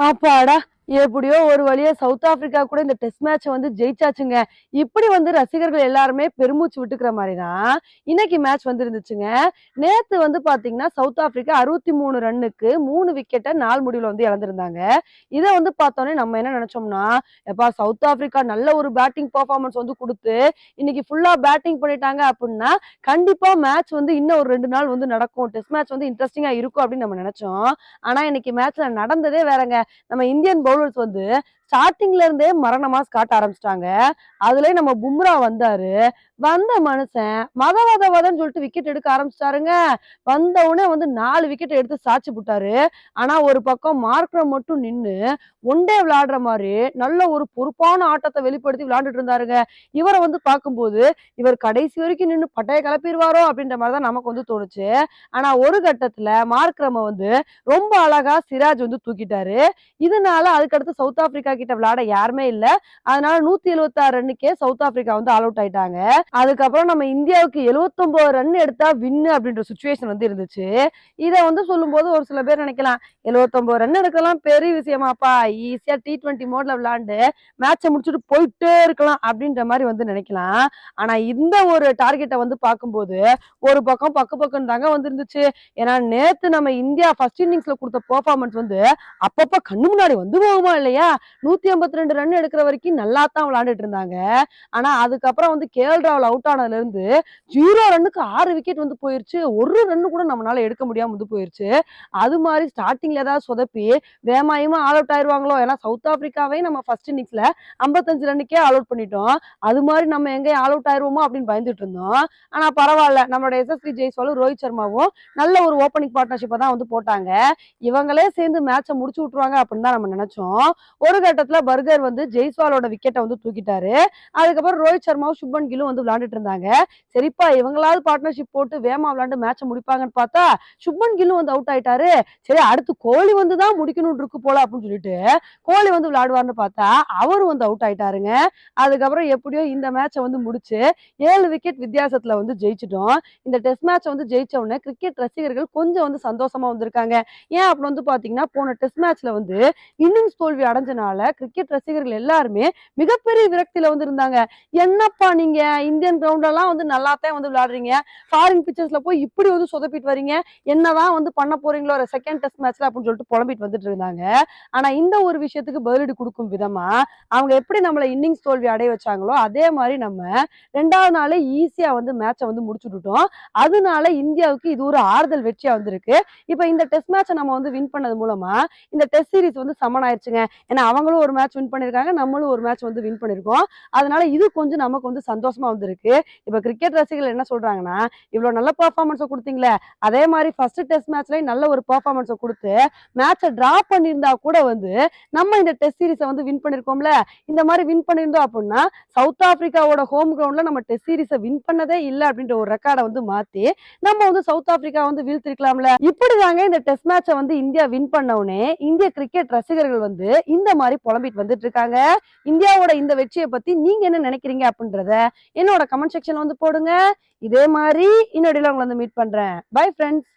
ആ പാട. எப்படியோ ஒரு வழியா சவுத் ஆப்பிரிக்கா கூட இந்த டெஸ்ட் மேட்சை வந்து ஜெயிச்சாச்சுங்க. இப்படி வந்து ரசிகர்கள் எல்லாருமே பெருமூச்சு விட்டுக்கிற மாதிரி தான் இன்னைக்கு மேட்ச் வந்து இருந்துச்சுங்க நேத்து வந்து பாத்தீங்கன்னா சவுத் ஆப்பிரிக்கா அறுபத்தி மூணு ரன்னுக்கு மூணு விக்கெட்டை நாள் முடிவுல வந்து இழந்திருந்தாங்க. இதை வந்து பார்த்தோன்னே நம்ம என்ன நினைச்சோம்னா எப்பா சவுத் ஆப்பிரிக்கா நல்ல ஒரு பேட்டிங் பர்ஃபார்மன்ஸ் வந்து கொடுத்து இன்னைக்கு ஃபுல்லா பேட்டிங் பண்ணிட்டாங்க அப்படின்னா கண்டிப்பா மேட்ச் வந்து இன்னும் ஒரு ரெண்டு நாள் வந்து நடக்கும். டெஸ்ட் மேட்ச் வந்து இன்ட்ரெஸ்டிங்கா இருக்கும் அப்படின்னு நம்ம நினைச்சோம். ஆனா இன்னைக்கு மேட்ச்ல நடந்ததே வேறங்க. நம்ம இந்தியன் பவுலர்ஸ் வந்து ஸ்டார்டிங்ல இருந்தே மரணமா காட்ட ஆரம்பிச்சிட்டாங்க. அதுலயே நம்ம பும்ரா வந்தாரு. வந்த மனுஷன் மத சொல்லிட்டு விக்கெட் எடுக்க ஆரம்பிச்சிட்டாருங்க. வந்த உடனே வந்து நாலு விக்கெட் எடுத்து சாட்சி போட்டாரு. ஆனா ஒரு பக்கம் மார்க்ரம் மட்டும் நின்னு ஒன்டே விளையாடுற மாதிரி நல்ல ஒரு பொறுப்பான ஆட்டத்தை வெளிப்படுத்தி விளையாண்டுட்டு இருந்தாருங்க. இவரை வந்து பார்க்கும்போது இவர் கடைசி வரைக்கும் நின்னு பட்டையை கிளப்பிடுவாரோ அப்படின்ற மாதிரி தான் நமக்கு வந்து தோணுச்சு. ஆனா ஒரு கட்டத்துல மார்க்ரம வந்து ரொம்ப அழகா சிராஜ் வந்து தூக்கிட்டாரு. இதனால அதுக்கடுத்து சவுத் ஆப்பிரிக்கா கிட்ட விளையாட யாருமே இல்ல. அதனால நூத்தி எழுபத்தி ஆறு ரன்னுக்கே சவுத் ஆப்பிரிக்கா வந்து ஆல் அவுட் ஆயிட்டாங்க. அதுக்கப்புறம் நம்ம இந்தியாவுக்கு 79 ரன் எடுத்தா வின்னு அப்படின்ற சுச்சுவேஷன் வந்து இருந்துச்சு. இதை வந்து சொல்லும்போது ஒரு சில பேர் நினைக்கலாம் 79 ரன் எடுக்கலாம் பெரிய விஷயமாப்பா ஈஸியா டி டுவெண்ட்டி மோட்ல விளையாண்டு மேட்சை முடிச்சுட்டு போயிட்டே இருக்கலாம் அப்படின்ற மாதிரி வந்து நினைக்கலாம். ஆனா இந்த ஒரு டார்கெட்டை வந்து பார்க்கும்போது ஒரு பக்கம் பக்கு பக்கம் தாங்க வந்து இருந்துச்சு ஏன்னா நேத்து நம்ம இந்தியா ஃபர்ஸ்ட் இன்னிங்ஸ்ல கொடுத்த பெர்ஃபார்மன்ஸ் வந்து அப்பப்ப கண்ணு முன்னாடி வந்து அனுபவமா இல்லையா? நூத்தி ஐம்பத்தி ரெண்டு ரன் எடுக்கிற வரைக்கும் நல்லா தான் விளையாண்டுட்டு இருந்தாங்க. ஆனா அதுக்கப்புறம் வந்து கேஎல் ராவல் அவுட் ஆனதுல இருந்து ஜீரோ ரன்னுக்கு ஆறு விக்கெட் வந்து போயிருச்சு. ஒரு ரன்னு கூட நம்மளால எடுக்க முடியாம வந்து போயிருச்சு. அது மாதிரி ஸ்டார்டிங்ல ஏதாவது சொதப்பி வேமாயமா ஆல் அவுட் ஆயிருவாங்களோ? ஏன்னா சவுத் ஆப்பிரிக்காவே நம்ம ஃபர்ஸ்ட் இன்னிங்ஸ்ல ஐம்பத்தஞ்சு ரன்னுக்கே ஆல் அவுட் பண்ணிட்டோம். அது மாதிரி நம்ம எங்க ஆல் அவுட் ஆயிருவோமோ அப்படின்னு பயந்துட்டு இருந்தோம். ஆனா பரவாயில்ல. நம்மளோட எஸ்எஸ்பி ஜெய்ஸ்வாலும் ரோஹித் சர்மாவும் நல்ல ஒரு ஓப்பனிங் பார்ட்னர்ஷிப்பை தான் வந்து போட்டாங்க. இவங்களே சேர்ந்து மேட்சை முடிச்சு விட்டுருவாங்க அப்படின்னு தான் நம்ம நினைச்சோம். ஒரு கட்டத்துல பர்கர் வந்து ஜெய்ஸ்வாலோட விக்கெட்டை வந்து தூக்கிட்டாரு. அதுக்கப்புறம் ரோஹித் சர்மாவும் சுப்மன் கில்லும் வந்து விளையாண்டுட்டு இருந்தாங்க. சரிப்பா இவங்களாவது பார்ட்னர்ஷிப் போட்டு வேமா விளையாண்டு மேட்சை முடிப்பாங்கன்னு பார்த்தா சுப்மன் கில்லும் வந்து அவுட் ஆயிட்டாரு. சரி அடுத்து கோலி வந்து தான் முடிக்கணும்னு இருக்கு போல அப்படின்னு சொல்லிட்டு கோலி வந்து விளையாடுவார்னு பார்த்தா அவரும் வந்து அவுட் ஆயிட்டாருங்க. அதுக்கப்புறம் எப்படியோ இந்த மேட்சை வந்து முடிச்சு ஏழு விக்கெட் வித்தியாசத்துல வந்து ஜெயிச்சிட்டோம். இந்த டெஸ்ட் மேட்சை வந்து ஜெயிச்ச உடனே கிரிக்கெட் ரசிகர்கள் கொஞ்சம் வந்து சந்தோஷமா வந்திருக்காங்க. ஏன் அப்படின்னு வந்து பாத்தீங்கன்னா போன டெஸ்ட் மேட்ச்ல வந்து இன்னும் இன்னிங்ஸ் தோல்வி அடைஞ்சனால கிரிக்கெட் ரசிகர்கள் எல்லாருமே மிகப்பெரிய விரக்தியில வந்து இருந்தாங்க என்னப்பா நீங்க? இந்தியன் கிரவுண்ட்லாம் வந்து நல்லாத்தான் வந்து விளையாடுறீங்க. ஃபாரின் பிக்சர்ஸ்ல போய் இப்படி வந்து சொதப்பிட்டு வரீங்க என்னதான் வந்து பண்ண போறீங்களோ ஒரு செகண்ட் டெஸ்ட் மேட்ச்ல அப்படின்னு சொல்லிட்டு புலம்பிட்டு வந்துட்டு இருந்தாங்க. ஆனா இந்த ஒரு விஷயத்துக்கு பதிலடி கொடுக்கும் விதமா அவங்க எப்படி நம்மள இன்னிங்ஸ் தோல்வி அடைய வச்சாங்களோ அதே மாதிரி நம்ம ரெண்டாவது நாளே ஈஸியா வந்து மேட்சை வந்து முடிச்சுட்டுட்டோம். அதனால இந்தியாவுக்கு இது ஒரு ஆறுதல் வெற்றியா வந்திருக்கு. இப்போ இந்த டெஸ்ட் மேட்சை நம்ம வந்து வின் பண்ணது மூலமா இந்த டெஸ்ட் சீரிஸ் வந்து சமன் ஆயிடுச்சுங்க ஏன்னா அவங்களும் ஒரு மேட்ச் வின் பண்ணியிருக்காங்க நம்மளும் ஒரு மேட்ச் வந்து வின் பண்ணியிருக்கோம் அதனால இது கொஞ்சம் நமக்கு வந்து சந்தோஷமா வந்திருக்கு. இப்போ கிரிக்கெட் ரசிகர்கள் என்ன சொல்றாங்கன்னா இவ்வளோ நல்ல பர்ஃபார்மன்ஸை கொடுத்தீங்களே. அதே மாதிரி ஃபர்ஸ்ட் டெஸ்ட் மேட்ச்லயும் நல்ல ஒரு பர்ஃபார்மன்ஸை கொடுத்து மேட்சை ட்ரா பண்ணியிருந்தா கூட வந்து நம்ம இந்த டெஸ்ட் சீரிஸை வந்து வின் பண்ணியிருக்கோம்ல இந்த மாதிரி வின் பண்ணியிருந்தோம் அப்படின்னா சவுத் ஆப்பிரிக்காவோட ஹோம் கிரவுண்ட்ல நம்ம டெஸ்ட் சீரிஸை வின் பண்ணதே இல்லை அப்படின்ற ஒரு ரெக்கார்டை வந்து மாத்தி நம்ம வந்து சவுத் ஆப்பிரிக்கா வந்து வீழ்த்திருக்கலாம்ல. இப்படி தாங்க இந்த டெஸ்ட் மேட்சை வந்து இந்தியா வின் பண்ண உடனே இந்திய கிரிக்கெட் ரசிகர்கள் வந்து இந்த மாதிரி புலம்பிட்டு வந்துட்டு இருக்காங்க. இந்தியாவோட இந்த வெற்றியை பத்தி நீங்க என்ன நினைக்கிறீங்க அப்படின்றத என்னோட கமெண்ட் செக்ஷன்ல வந்து போடுங்க. இதே மாதிரி இன்னொடையில உங்களை வந்து மீட் பண்றேன். Bye friends